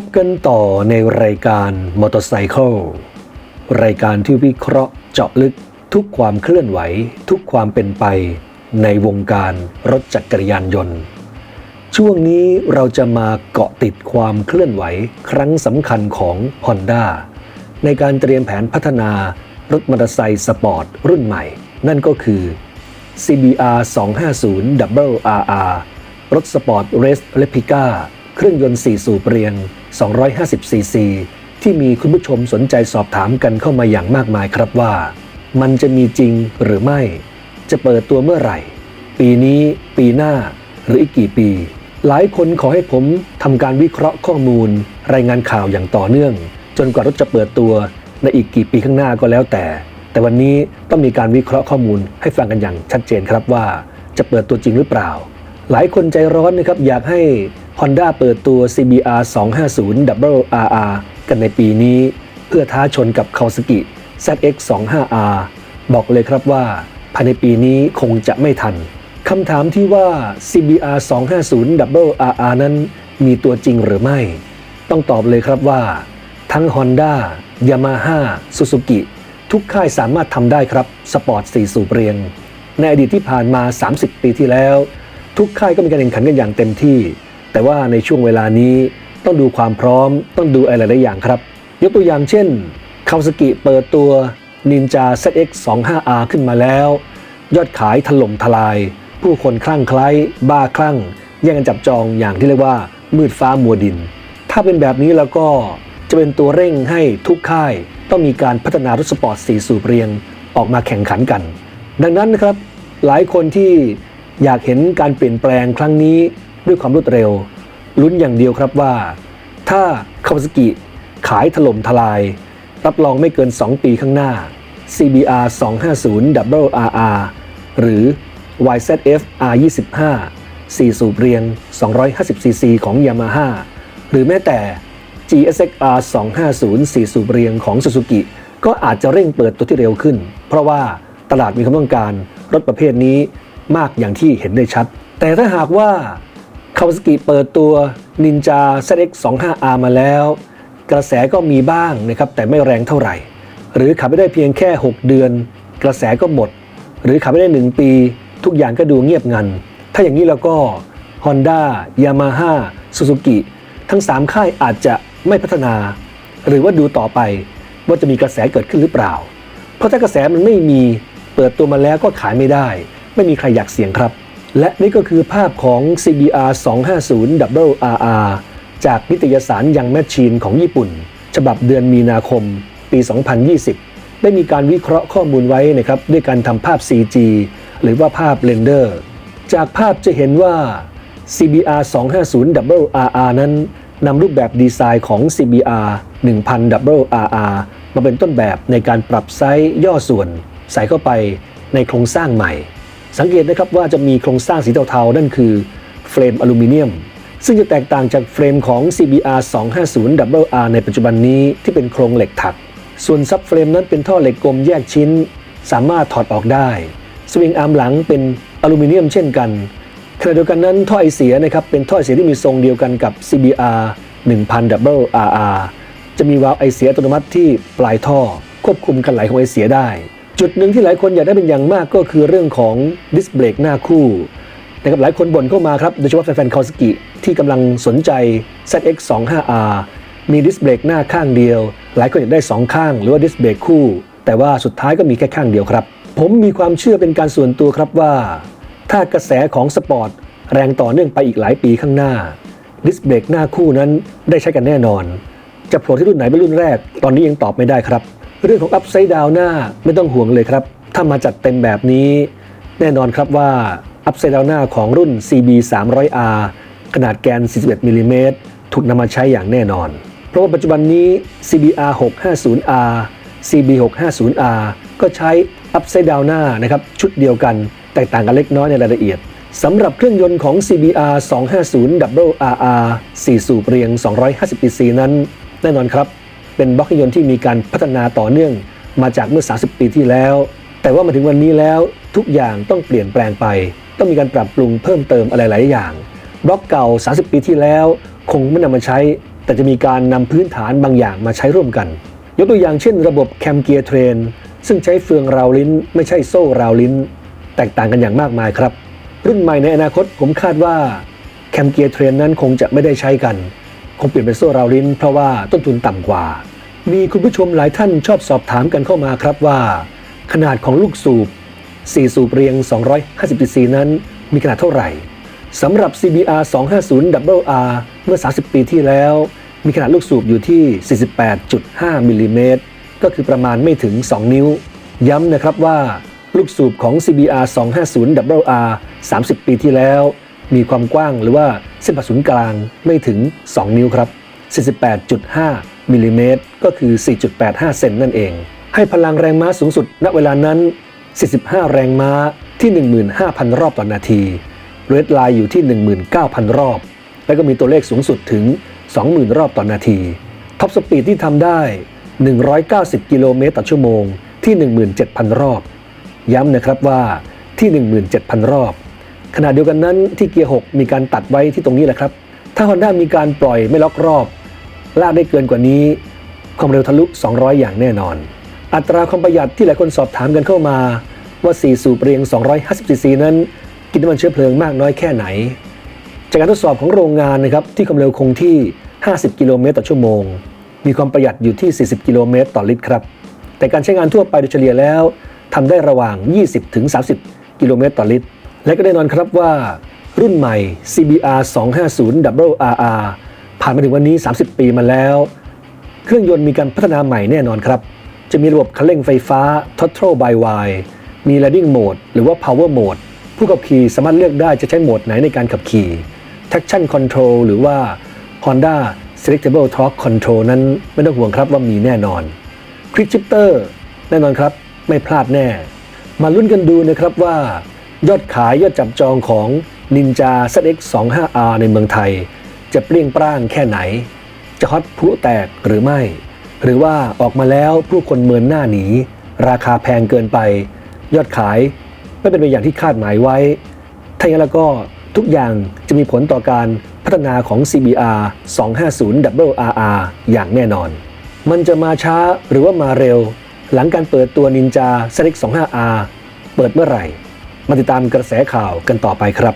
บกันต่อในรายการมอเตอร์ไซค์รายการที่วิเคราะห์เจาะลึกทุกความเคลื่อนไหว ทุกความเป็นไป ในวงการรถจักรยานยนต์ ช่วงนี้เราจะมาเกาะติดความเคลื่อนไหวครั้งสำคัญของ Honda ในการเตรียมแผนพัฒนารถมอเตอร์ไซค์สปอร์ตรุ่นใหม่ นั่นก็คือ CBR 250 RR รถสปอร์ตเรสเลปิก้าเครื่องยนต์4สูบเรียง 250ซีซีที่มีคุณผู้ชมสนใจสอบถามกันเข้ามาอย่างมากมายครับว่า มันจะมีจริงหรือไม่ จะเปิดตัวเมื่อไหร่ ปีนี้ปีหน้าหรืออีกกี่ปี หลายคนขอให้ผมทำการวิเคราะห์ข้อมูล รายงานข่าวอย่างต่อเนื่อง จนกว่ารถจะเปิดตัวในอีกกี่ปีข้างหน้าก็แล้วแต่ แต่วันนี้ต้องมีการวิเคราะห์ข้อมูลให้ฟังกันอย่างชัดเจนครับว่า จะเปิดตัวจริงหรือเปล่า หลายคนใจร้อนนะครับอยากให้ Honda เปิดตัว CBR 250 Double RR กันในปีนี้ เพื่อท้าชนกับ Kawasaki ZX 25R บอกเลยครับว่า ภายในปีนี้คงจะไม่ทัน คำถามที่ว่า CBR 250 Double RR นั้นมีตัวจริงหรือไม่ ต้องตอบเลยครับว่า ทั้ง Honda Yamaha Suzuki ทุกค่ายสามารถทำได้ครับ สปอร์ต4สูบเรียง ในอดีตที่ผ่านมา 30 ปีที่แล้ว ทุกค่ายก็มีการแข่งขันกันอย่างเต็มที่ แต่ว่าในช่วงเวลานี้ต้องดูความพร้อมต้องดูอะไรหลายอย่างครับ ยกตัวอย่างเช่นคาวสกิเปิดตัว Ninja ZX 25R ขึ้นมาแล้ว ยอดขายถล่มทลาย ผู้คนคลั่งไคล้บ้าคลั่ง แย่งกันจับจองอย่างที่เรียกว่า มืดฟ้ามัวดิน ถ้าเป็นแบบนี้แล้วก็จะเป็นตัวเร่งให้ทุกค่าย ต้องมีการพัฒนารถสปอร์ต4สูบเรียงออกมาแข่งขันกัน ดังนั้นนะครับหลายคนที่อยากเห็นการเปลี่ยนแปลงครั้งนี้ ด้วยความรวดเร็ว ลุ้นอย่างเดียวครับว่า ถ้าคาวาซากิขายถล่มทลาย รับรองไม่เกิน 2 ปีข้างหน้า CBR 250 WRR หรือ YZF R25 4 สูบเรียง 250cc ของ Yamaha หรือแม้แต่ GSX-R 250 4 สูบเรียงของ Suzuki ก็อาจจะเร่งเปิดตัวที่เร็วขึ้น เพราะว่าตลาดมีความต้องการรถประเภทนี้มากอย่างที่เห็นได้ชัด แต่ถ้าหากว่า คาวาซากิเปิดตัว Ninja ZX 25R มาแล้ว กระแสก็มีบ้างนะครับแต่ไม่แรงเท่าไหร่ หรือขับไปได้เพียงแค่ 6 เดือน กระแสก็หมด หรือขับไปได้ 1 ปี ทุกอย่างก็ดูเงียบงัน ถ้าอย่างนี้แล้วก็ Honda Yamaha Suzuki ทั้ง 3 ค่ายอาจจะไม่พัฒนา หรือว่าดูต่อไปว่าจะมีกระแสเกิดขึ้นหรือเปล่า เพราะถ้ากระแสมันไม่มีเปิดตัวมาแล้วก็ขายไม่ได้ ไม่มีใครอยากเสี่ยงครับ และนี่ก็คือภาพของ CBR 250 Double RR จากนิตยสารยังแมชชีนของญี่ปุ่น ฉบับเดือนมีนาคม ปี 2020 ได้มีการวิเคราะห์ข้อมูลไว้นะครับด้วยการทำภาพ CG หรือว่าภาพเรนเดอร์ จากภาพจะเห็นว่า CBR 250 Double RR นั้นนำรูปแบบดีไซน์ของ CBR 1000 Double RR มาเป็นต้นแบบในการปรับไซส์ย่อส่วน ใส่เข้าไปในโครงสร้างใหม่ สังเกตนะครับว่าจะมีโครงสร้างสีเทาๆ นั่นคือเฟรมอลูมิเนียม ซึ่งจะแตกต่างจากเฟรมของ CBR 250 Double R ในปัจจุบันนี้ที่เป็นโครงเหล็กถัก ส่วนซับเฟรมนั้นเป็นท่อเหล็กกลมแยกชิ้น สามารถถอดออกได้ สวิงอาร์มหลังเป็นอลูมิเนียมเช่นกันขณะเดียวกันนั้นท่อไอเสียนะครับเป็นท่อไอเสียที่มีทรงเดียวกันกับ CBR1000RR จะมีวาล์วไอเสียอัตโนมัติที่ปลายท่อ ควบคุมการไหลของไอเสียได้ จุดหนึ่งที่หลายคนอยากได้เป็นอย่างมากก็คือเรื่องของดิสเบรกหน้าคู่นะครับหลายคนบ่นเข้ามาครับ โดยเฉพาะแฟนๆคาวสกิที่กำลังสนใจ ZX 25R มีดิสเบรกหน้าข้างเดียว หลายคนอยากได้ 2 ข้างหรือว่าดิสเบรกคู่ แต่ว่าสุดท้ายก็มีแค่ข้างเดียวครับ ผมมีความเชื่อเป็นการส่วนตัวครับว่า ถ้ากระแสของสปอร์ตแรงต่อเนื่องไปอีกหลายปีข้างหน้าดิสเบรกหน้าคู่นั้นได้ใช้กันแน่นอน จะโผล่ที่รุ่นไหนเป็นรุ่นแรก ตอนนี้ยังตอบไม่ได้ครับ เรื่องของอัพไซด์ดาวหน้าไม่ต้องห่วงเลยครับ ถ้ามาจัดเต็มแบบนี้ แน่นอนครับว่าอัพไซด์ดาวหน้าของรุ่น CB 300R ขนาดแกน 41มิลลิเมตรถูกนำมาใช้อย่างแน่นอน เพราะว่าปัจจุบันนี้ CBR 650R CB 650R ก็ใช้อัพไซด์ดาวหน้านะครับชุดเดียวกัน แตกต่างกันเล็กน้อยในรายละเอียดสำหรับเครื่องยนต์ของ CBR250RR4 สูบเรียง 250 cc นั้น แน่นอนครับ เป็นบล็อกยนต์ที่มีการพัฒนาต่อเนื่องมาจากเมื่อ 30 ปีที่แล้ว แต่ว่ามาถึงวันนี้แล้วทุกอย่างต้องเปลี่ยนแปลงไป ต้องมีการปรับปรุงเพิ่มเติมอะไรหลายอย่าง บล็อกเก่า 30 ปีที่แล้ว คงไม่นำมาใช้ แต่จะมีการนำพื้นฐานบางอย่างมาใช้ร่วมกัน ยกตัวอย่างเช่น ระบบแคมเกียร์เทรนซึ่งใช้เฟืองราวลิ้น ไม่ใช่โซ่ราวลิ้น แตกต่างกันอย่างมากมายครับ รุ่นใหม่ในอนาคตผมคาดว่าแคมเกียร์เทรนนั้นคงจะไม่ได้ใช้กัน คงเปลี่ยนเป็นโซ่ราวลิ้น เพราะว่าต้นทุนต่ำกว่า มีคุณผู้ชมหลายท่านชอบสอบถามกันเข้ามาครับว่า ขนาดของลูกสูบ 4 สูบเรียง 250 cc นั้นมีขนาดเท่าไหร่สำหรับ CBR 250 WR เมื่อ 30 ปีที่แล้ว มีขนาดลูกสูบอยู่ที่ 48.5มิลลิเมตรก็คือประมาณไม่ถึง 2 นิ้ว ย้ำนะครับว่า ลูกสูบของ CBR 250 WR 30 ปีที่แล้ว มีความกว้างหรือว่าเส้นผ่าศูนย์กลางไม่ถึง 2 นิ้วครับ 48.5มิลลิเมตรก็คือ 4.85 เซนนั่นเอง ให้พลังแรงม้าสูงสุด ณเวลานั้น 45 แรงม้าที่ 15,000 รอบต่อนาทีเรดไลน์อยู่ที่ 19,000 รอบ แล้วก็มีตัวเลขสูงสุดถึง 20,000 รอบต่อนาที ท็อปสปีดที่ทำได้ 190 กิโลเมตรต่อชั่วโมงที่ 17,000 รอบ ย้ำนะครับว่าที่ 17,000 รอบ ขณะเดียวกันนั้นที่เกียร์ 6 มีการตัดไว้ที่ตรงนี้แหละครับ ถ้า Honda มีการปล่อยไม่ล็อกรอบ ลากได้เกินกว่านี้ ความเร็วทะลุ 200 อย่างแน่นอน อัตราความประหยัดที่หลายคนสอบถามกันเข้ามา ว่า 4 สูบเรียง 250ซีซีนั้น กินน้ำมันเชื้อเพลิงมากน้อยแค่ไหน จากการทดสอบของโรงงานนะครับที่ความเร็วคงที่ 50 กิโลเมตรต่อชั่วโมง มีความประหยัดอยู่ที่ 40 กิโลเมตรต่อลิตรครับ แต่การใช้งานทั่วไปโดยเฉลี่ยแล้วทำได้ระหว่าง 20ถึง30 กิโลเมตรต่อลิตร และก็แน่นอนครับว่ารุ่นใหม่ CBR 250 WRR ผ่านมาถึงวันนี้ 30 ปีมาแล้ว เครื่องยนต์มีการพัฒนาใหม่แน่นอนครับ จะมีระบบคันเร่งไฟฟ้า Throttle by Wire มี Riding Mode หรือว่า Power Mode ผู้ขับขี่สามารถเลือกได้จะใช้โหมดไหนในการขับขี่ Traction Control หรือว่า Honda Selectable Torque Control นั้นไม่ต้องห่วงครับว่ามีแน่นอน Quick Shifter แน่นอนครับ ไม่พลาดแน่ มาลุ้นกันดูนะครับว่า ยอดขายยอดจับจองของ Ninja ZX 25R ในเมืองไทย จะเปรี้ยงปร้างแค่ไหน จะฮอตพลุแตกหรือไม่ หรือว่าออกมาแล้วผู้คนเมินหน้าหนี ราคาแพงเกินไป ยอดขายไม่เป็นไปอย่างที่คาดหมายไว้ ถ้าอย่างนั้นแล้วก็ทุกอย่างจะมีผลต่อการพัฒนาของ CBR 250 WRR อย่างแน่นอน มันจะมาช้าหรือว่ามาเร็ว หลังการเปิดตัว Ninja ZX 25R เปิดเมื่อไหร่ มาติดตามกระแสข่าวกันต่อไปครับ